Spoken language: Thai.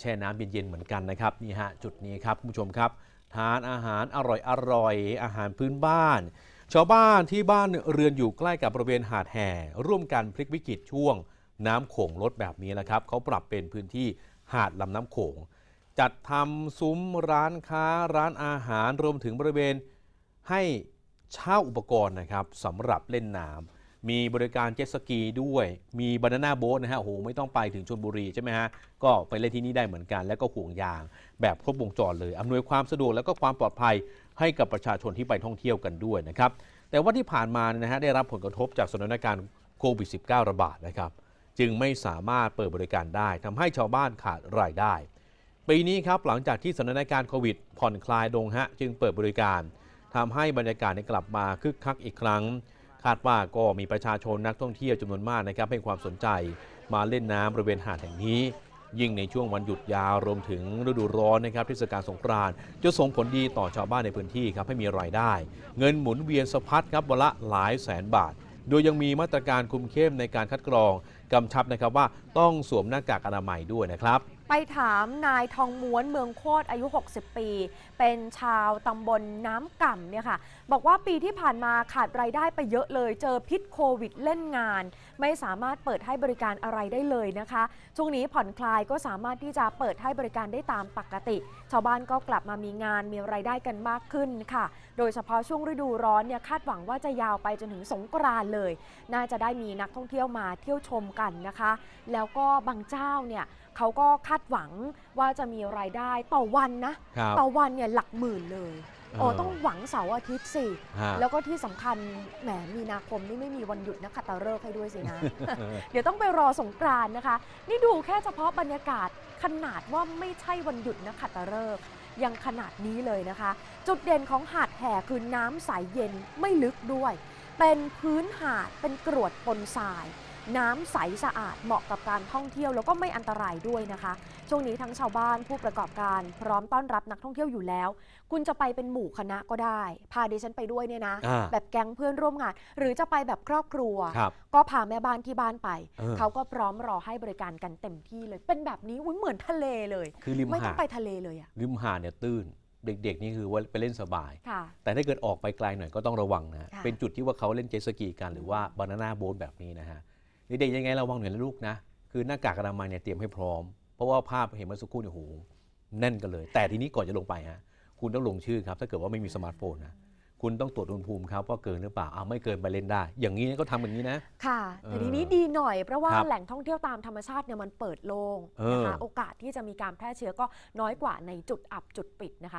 แช่น้ำเย็นๆเหมือนกันนะครับนี่ฮะจุดนี้ครับคุณผู้ชมครับ ทานอาหารอร่อยๆอาหารพื้นบ้าน ชาวบ้านที่บ้านเรือนอยู่ใกล้กับบริเวณหาดแห่ ร่วมกันพลิกวิกฤตช่วง น้ำโขงลดแบบนี้แหละครับเขาปรับเป็นพื้นที่หาดลำน้ำโขง จัดทำซุ้มร้านค้าร้านอาหารรวมถึงบริเวณให้เช่าอุปกรณ์นะครับสำหรับเล่นน้ำ มีบริการเจ็ตสกีด้วย มีบานาน่าโบ๊ทนะฮะโอ้โหไม่ต้องไปถึงชลบุรีใช่ไหมฮะ ก็ไปเล่นที่นี่ได้เหมือนกัน แล้วก็ห่วงยาง แบบครบวงจรเลย อำนวยความสะดวกแล้วก็ความปลอดภัยให้กับประชาชนที่ไปท่องเที่ยวกันด้วยนะครับ แต่ว่าที่ผ่านมานะฮะได้รับผลกระทบจากสถานการณ์โควิด -19 ระบาดนะครับ จึงไม่สามารถเปิดบริการได้ทำให้ชาวบ้านขาดรายได้ ปีนี้ครับหลังจากที่สถานการณ์โควิด ผ่อนคลายลงฮะจึงเปิดบริการทำให้บรรยากาศเนี่ยกลับมาคึกคักอีกครั้ง คาดว่าก็มีประชาชนนักท่องเที่ยวจำนวนมากนะครับให้ความสนใจมาเล่นน้ำบริเวณหาดแห่งนี้ ยิ่งในช่วงวันหยุดยาวรวมถึงฤดูร้อนนะครับเทศกาลสงกรานต์จะส่งผลดีต่อชาวบ้านในพื้นที่ครับให้มีรายได้ เงินหมุนเวียนสะพัดครับวันละหลายแสนบาท โดยยังมีมาตรการคุมเข้มในการคัดกรอง กำชับนะครับว่าต้องสวมหน้ากากอนามัยด้วยนะครับ ไปถามนายทองม้วนเมืองโคตรอายุ 60 ปี เป็นชาวตำบลน้ำก่ำเนี่ยค่ะ บอกว่าปีที่ผ่านมาขาดรายได้ไปเยอะเลย เจอพิษโควิดเล่นงาน ไม่สามารถเปิดให้บริการอะไรได้เลยนะคะ ช่วงนี้ผ่อนคลายก็สามารถที่จะเปิดให้บริการได้ตามปกติ ชาวบ้านก็กลับมามีงานมีรายได้กันมากขึ้นค่ะ โดยเฉพาะช่วงฤดูร้อนเนี่ยคาดหวังว่าจะยาวไปจนถึงสงกรานต์เลย น่าจะได้มีนักท่องเที่ยวมาเที่ยวชมกันนะคะ แล้วก็บางเจ้าเนี่ยเขาก็คาดหวังว่าจะมีรายได้ต่อวันนะ ครับต่อวันเนี่ยหลักหมื่นเลยโอ้เออต้องหวังเสาร์อาทิตย์สิ ฮะ แล้วก็ที่สำคัญแหมมีนาคมนี่ไม่มีวันหยุดนะขัตฤกษ์ให้ด้วยสินะเดี๋ยวต้องไปรอสงกรานต์นะคะ นี่ดูแค่เฉพาะบรรยากาศขนาดว่าไม่ใช่วันหยุดนะขัตฤกษ์ยังขนาดนี้เลยนะคะ จุดเด่นของหาดแห่คือน้ำใสเย็นไม่ลึกด้วย เป็นพื้นหาดเป็นกรวดปนทราย น้ำใสสะอาดเหมาะกับการท่องเที่ยวแล้วก็ไม่อันตรายด้วยนะคะ ช่วงนี้ทั้งชาวบ้านผู้ประกอบการพร้อมต้อนรับนักท่องเที่ยวอยู่แล้ว คุณจะไปเป็นหมู่คณะก็ได้ พาดิฉันไปด้วยเนี่ยนะ อ่าแบบแก๊งเพื่อนร่วมงาน หรือจะไปแบบครอบครัว ครับก็พาแม่บ้านที่บ้านไป เออ เขาก็พร้อมรอให้บริการกันเต็มที่เลย เป็นแบบนี้อุ๊ยเหมือนทะเลเลย คือริมไม่ต้หาองดไปทะเลเลยอะริมหาดเนี่ยตื้น เด็กๆนี่คือว่าไปเล่นสบาย ค่ะ แต่ถ้าเกิดออกไปไกลหน่อยก็ต้องระวังนะค่ะ เป็นจุดที่ว่าเขาเล่นเจ็ตสกีกันหรือว่าบานาน่าโบ๊ทแบบนี้นะฮะ เด็กๆยังไงระวังหน่อยนะลูกนะ คือหน้ากากอนามัยเนี่ยเตรียมให้พร้อม เพราะว่าภาพเห็นเมื่อสักครู่เนี่ยโอ้โหแน่นกันเลย แต่ทีนี้ก่อนจะลงไปฮะคุณต้องลงชื่อครับ ถ้าเกิดว่าไม่มีสมาร์ทโฟนนะคุณต้องตรวจอุณหภูมิครับว่าเกินหรือเปล่าอ่าไม่เกินไปเล่นได้ อย่างนี้ก็ทำอย่างนี้นะ ค่ะแต่เออทีนี้ดีหน่อยเพราะว่าครับแหล่งท่องเที่ยวตามธรรมชาติเนี่ยมันเปิดโล่งเออนะคะโอกาสที่จะมีการแพร่เชื้อก็น้อยกว่าในจุดอับจุดปิดนะคะ